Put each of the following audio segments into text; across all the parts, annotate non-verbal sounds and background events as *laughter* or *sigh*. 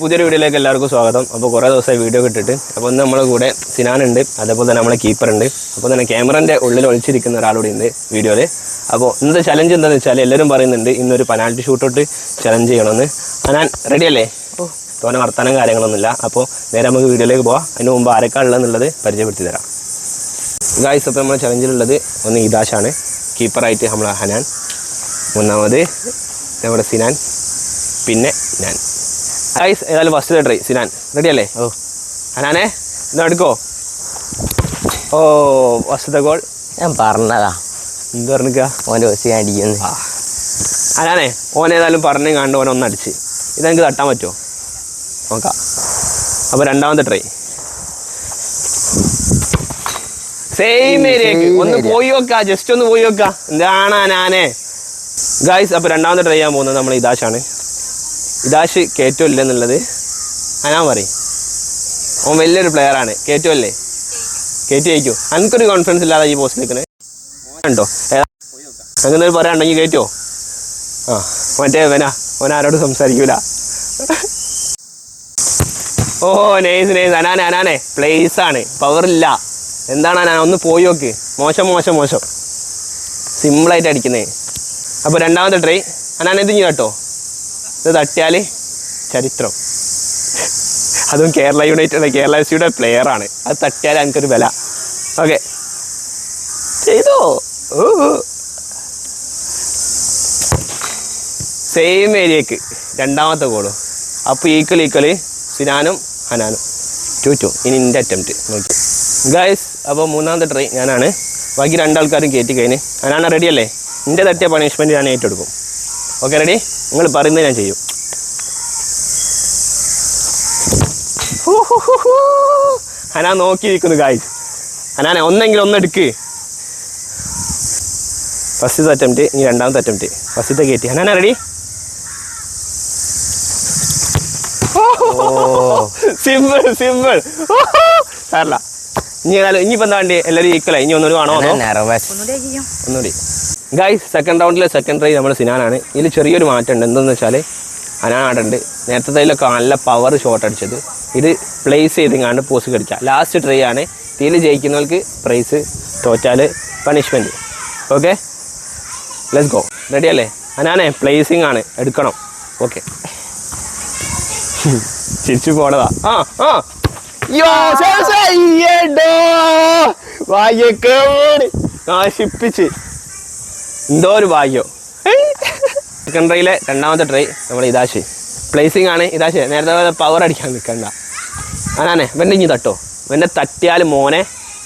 പുതിയൊരു വീഡിയോയിലേക്ക് എല്ലാവർക്കും സ്വാഗതം. അപ്പോൾ കുറേ ദിവസമായി വീഡിയോ കിട്ടിട്ട് അപ്പോൾ ഇന്ന് നമ്മുടെ കൂടെ സിനാൻ ഉണ്ട്. അതേപോലെ തന്നെ നമ്മളെ കീപ്പർ ഉണ്ട്. അപ്പോൾ തന്നെ ക്യാമറന്റെ ഉള്ളിൽ ഒളിച്ചിരിക്കുന്ന ഒരാളൂടെ ഉണ്ട് വീഡിയോയിൽ അപ്പോൾ ഇന്നത്തെ ചലഞ്ച് എന്താണെന്ന് വെച്ചാൽ എല്ലാവരും പറയുന്നുണ്ട് ഇന്നൊരു പെനാൽറ്റി ഷൂട്ടോട്ട് ചലഞ്ച് ചെയ്യണമെന്ന്. ഞാൻ റെഡി അല്ലേ? തോനെ വർത്തമാനം കാര്യങ്ങളൊന്നുമില്ല. അപ്പോൾ നേരെ നമുക്ക് വീഡിയോയിലേക്ക് പോവാം. അതിന് മുമ്പ് ആരൊക്കെ ഉള്ളതെന്നുള്ളത് പരിചയപ്പെടുത്തി തരാം. ഗായ്സ് അപ്പോൾ നമ്മുടെ ചലഞ്ചിലുള്ളത് ഒന്ന് ഇതാശാണ് കീപ്പറായിട്ട് നമ്മളെ ഹനാൻ. മൂന്നാമത് നമ്മുടെ സിനാൻ. പിന്നെ ഞാൻ. ഗായ്സ് ഏതായാലും ഫസ്റ്റ് ട്രൈ സിനാൻ റെഡി അല്ലേ? ഓ അനാനെ എന്നാ എടുക്കോ? ഓ ഫസ്റ്റത്തെ ഗോൾ ഞാൻ പറഞ്ഞതാ. എന്ത് പറഞ്ഞിക്ക? ഓന്റെ ഞാൻ അടിക്കുന്നു. അനാനെ ഓൻ ഏതായാലും പറഞ്ഞു കണ്ട് ഓൻ ഒന്നടിച്ച് ഇതെനിക്ക് തട്ടാൻ പറ്റുമോ? നോക്കാം. അപ്പോൾ രണ്ടാമത്തെ ട്രൈ സെയിം ഏരിയക്ക് ഒന്ന് പോയി നോക്കാം ജസ്റ്റ് ഒന്ന് പോയി നോക്കാം. എന്താണ് അനാനെ ഗായ്സ് അപ്പോൾ രണ്ടാമത്തെ ട്രൈ ചെയ്യാൻ പോകുന്നത് നമ്മൾ ഇദാഷാണ് ഇദാഷ് ഇല്ല എന്നുള്ളത്? ഞാൻ പറയും ഓൻ വലിയൊരു പ്ലെയറാണ് കയറ്റം അല്ലേ കയറ്റി അയക്കോ എനിക്കൊരു കോൺഫിഡൻസ് ഇല്ലാതെ ഈ പോസ്റ്റ് നിൽക്കുന്നത് ഉണ്ടോ? അങ്ങനെ പറയാണ്ടെങ്കിൽ കയറ്റോ ആ മറ്റേ വേനാ ഓൻ ആരോട് സംസാരിക്കൂല. ഓ നെയ്സ് നെയ്സ് അനാനെ അനാനെ. പ്ലേസ് ആണ്. പവറില്ല എന്താണ് അനാ ഒന്ന് പോയി നോക്ക്. മോശം മോശം മോശം. സിമ്പിളായിട്ട് അടിക്കുന്നേ. അപ്പോൾ രണ്ടാമത്തെ ട്രൈ അനാനെ തിങ്ങി കേട്ടോ. ഇത് തട്ടിയാൽ ചരിത്രം. അതും കേരള യുണൈറ്റഡ് കേരള എഫ് സിയുടെ പ്ലെയർ ആണ്. അത് തട്ടിയാൽ എനിക്കൊരു വില. ഓക്കെ. ചെയ്തോ? സെയിം ഏരിയക്ക് രണ്ടാമത്തെ ഗോളും അപ്പോൾ ഈക്വൽ ഈക്വൽ സിനാനും ഹനാനും ടു ടു ഇനി എന്റെ അറ്റംപ്റ്റ് നോക്കി ഗായ്സ് അപ്പോൾ മൂന്നാമത്തെ ട്രൈ ഞാനാണ്. ബാക്കി രണ്ടാൾക്കാരും കയറ്റി കഴിഞ്ഞ് ഹനാന റെഡി അല്ലേ? എന്റെ തട്ടിയ പണിഷ്മെന്റ് ഞാൻ ഏറ്റെടുക്കും. ഓക്കെ റെഡി നിങ്ങൾ പറയുന്നത് ഞാൻ ചെയ്യും. ഹനാ നോക്കിയിരിക്കുന്നു ഗായ്സ് ഹനാനെ ഒന്നെങ്കിലും ഒന്നെടുക്ക് ഫസ്റ്റത്തെ അറ്റംപ്റ്റ് ഇനി രണ്ടാമത്തെ അറ്റംപ്റ്റ് ഫസ്റ്റത്തെ കയറ്റി. ഹനാന റെഡി സിമ്പിൾ സിമ്പിൾ സാറല്ല ഇനി ഏതായാലും ഇനിയിപ്പോൾ എന്താ വേണ്ടി? എല്ലാവരും ഈക്വലായി ഇനി ഒന്നുകൂടി നെർവസ് ഒന്നുകൂടി. ഗായ്സ് സെക്കൻഡ് റൗണ്ടിലെ സെക്കൻഡ് ട്രൈ നമ്മൾ സിനാനാണ്. ഇതിൽ ചെറിയൊരു മാറ്റമുണ്ട്. എന്തെന്ന് വെച്ചാൽ അനാടുണ്ട്. നേരത്തെ തൈലൊക്കെ നല്ല പവർ ഷോട്ട് അടിച്ചത്. ഇത് പ്ലേസ് ചെയ്തെങ്ങാണ്ട് പോസ് കടിക്കുക. ലാസ്റ്റ് ട്രൈ ആണ്. ഇതിൽ ജയിക്കുന്നവർക്ക് prize തോറ്റാൽ punishment okay let's go ready അല്ലേ? അനാനെ പ്ലേസിങ് ആണ്. എടുക്കണം. ഓക്കെ *laughs* ചിരിച്ചു പോണതാ. ആ ആ. യോ എന്തോ ഒരു ഭാഗ്യം. സെക്കൻഡറിയിലെ രണ്ടാമത്തെ ട്രൈ നമ്മൾ ഇതാശി. പ്ലേസിംഗ് ആണ്. ഇതാശി നേരത്തെ പോലെ പവർ അടിക്കാൻ നിൽക്കണ്ട. അനാനെ ഇവന്റെ ഇഞ്ഞി തട്ടോ. ഇവന്റെ തട്ടിയാൽ മോനെ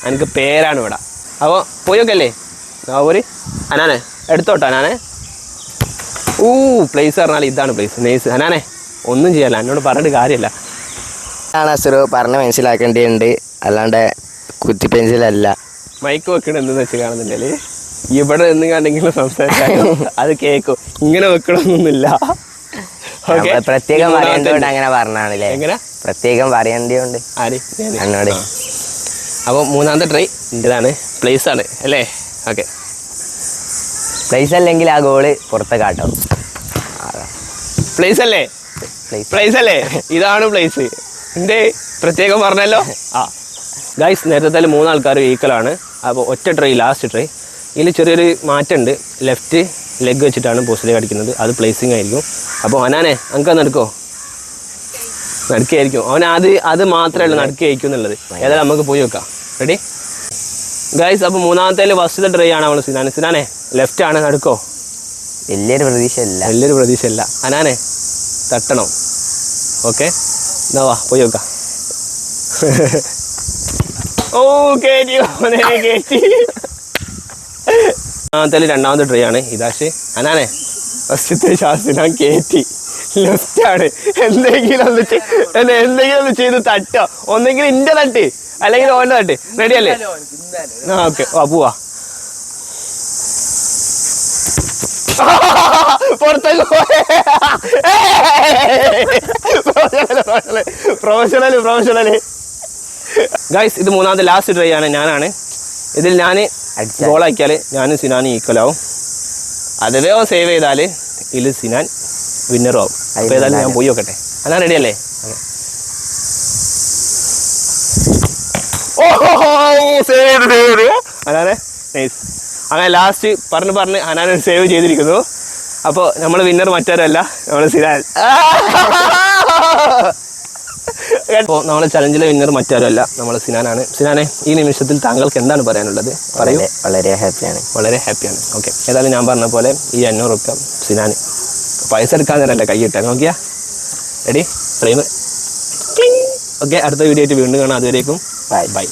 എനിക്ക് പേരാണ് ഇവിടെ. അപ്പോൾ പോയോക്കല്ലേ ഒരു അനാനെ എടുത്തോട്ടോ അനാനെ. ഊ പ്ലേസ് പറഞ്ഞാൽ ഇതാണ് പ്ലേസ് നേഴ്സ് അനാനെ ഒന്നും ചെയ്യല്ല. എന്നോട് പറഞ്ഞിട്ട് കാര്യമില്ല. ആണ് അസുറു പറഞ്ഞ് മനസ്സിലാക്കേണ്ടിയുണ്ട് അല്ലാണ്ട് കുത്തി പെൻസിലല്ല മൈക്ക് വെക്കണ എന്തെന്ന് വെച്ച് കാണുന്നില്ലേ ഇവിടെ നിന്ന് കണ്ടെങ്കിലും സംസാരിച്ചാലും? അത് കേൾക്കും ഇങ്ങനെ വെക്കണമെന്നൊന്നുമില്ല പ്രത്യേകം പറയേണ്ടതുകൊണ്ട് അങ്ങനെ പറഞ്ഞാണല്ലേ എങ്ങനെ? പ്രത്യേകം പറയേണ്ടതുകൊണ്ട് ആര്. എന്നോട്. അപ്പോൾ മൂന്നാമത്തെ ട്രൈ ഇതാണ്. പ്ലേസ് ആണ്. അല്ലേ? ഓക്കെ പ്ലേസ് അല്ലെങ്കിൽ ആ ഗോൾ പുറത്തെ കാട്ടോ. പ്ലേസ് അല്ലേ? പ്ലേസ് അല്ലേ? ഇതാണ് പ്ലേസ് എന്റെ പ്രത്യേകം പറഞ്ഞല്ലോ? ആ. ഗൈസ് നേരത്തെ മൂന്നാൾക്കാർ ഈക്വലാണ് അപ്പോൾ ഒറ്റ ട്രൈ ലാസ്റ്റ് ട്രൈ ഇതിൽ ചെറിയൊരു മാറ്റമുണ്ട് ലെഫ്റ്റ് ലെഗ് വെച്ചിട്ടാണ് പോസ്റ്റിലേക്ക് അടിക്കുന്നത്. അത് പ്ലേസിങ് ആയിരിക്കും. അപ്പോൾ അനാനെ നമുക്ക് നടക്കോ? നടക്കുകയായിരിക്കും. അവൻ അത് അത് മാത്രമല്ല നടുക്കായിരിക്കും എന്നുള്ളത്. ഏതായാലും നമുക്ക് പോയി വെക്കാം റെഡി ഗൈസ് അപ്പോൾ മൂന്നാമത്തെ ഫസ്റ്റത്തെ ഡ്രൈ ആണ് അവൾ സിനാനെ. സിനാനെ ലെഫ്റ്റ് ആണ്. നടക്കോ? വലിയൊരു പ്രതീക്ഷ ഇല്ല വലിയൊരു പ്രതീക്ഷയല്ല. അനാനെ തട്ടണം. ഓക്കെ എന്നാ വാ പോയി നോക്കാം. *laughs* ഓ കേറ്റി ഓനെ കേറ്റി. ഒന്നാമത്തെ രണ്ടാമത്തെ ട്രൈ ആണ്. ഇതാശ് അനാനെ. ഫസ്റ്റത്തെ ശാസ്ത്രം ഞാൻ കേറ്റി. ലെഫ്റ്റ് ആണ്. എന്തെങ്കിലും ഒന്ന് അല്ലെ എന്തെങ്കിലും ഒന്ന് ചെയ്ത് തട്ടോ. ഒന്നെങ്കിലും ഇന്റെ തട്ടി. അല്ലെങ്കിൽ ഓന്റെ തട്ടി. റെഡി അല്ലേ? ആ ഓക്കെ. ആ പോവാ. പ്രൊഫഷണൽ പ്രൊഫഷണൽ ഗൈസ് ഇത് മൂന്നാമത്തെ ലാസ്റ്റ് ട്രൈ ആണ്. ഞാനാണ്. ഇതിൽ ഞാൻ. ഗോളാക്കിയാൽ ഞാനും സിനാനും ഈക്വലാവും ആവും. അതേ സേവ് ചെയ്താൽ ഇതിൽ സിനാൻ വിന്നറാവും അപ്പോൾ ഏതായാലും ഞാൻ പോയി നോക്കട്ടെ. അതാണ് റെഡി അല്ലേ? അനാനെ നൈസ് അങ്ങനെ ലാസ്റ്റ് പറഞ്ഞ് പറഞ്ഞ് അനാനെ സേവ് ചെയ്തിരിക്കുന്നു. അപ്പോൾ നമ്മൾ വിന്നർ മറ്റാരല്ല നമ്മൾ സിനാൻ. *laughs* അപ്പോൾ നമ്മളെ ചലഞ്ചിലെ വിന്നർ മറ്റാരല്ല നമ്മൾ സിനാനാണ്. സിനാനെ ഈ നിമിഷത്തിൽ താങ്കൾക്ക് എന്താണ് പറയാനുള്ളത്? പറയൂ. വളരെ ഹാപ്പിയാണ്. വളരെ ഹാപ്പിയാണ്. ഓക്കെ. ഏതായാലും ഞാൻ പറഞ്ഞ പോലെ ഈ അഞ്ഞൂറ് റുപ്യ സിനാന് പൈസ എടുക്കാൻ നേരമല്ല കൈയിട്ടാൽ നോക്കിയാ. റെഡി ഫ്രെയിം ഓക്കെ അടുത്ത വീഡിയോ ആയിട്ട് വീണ്ടും കാണാം. അതുവരേക്കും ബൈ ബൈ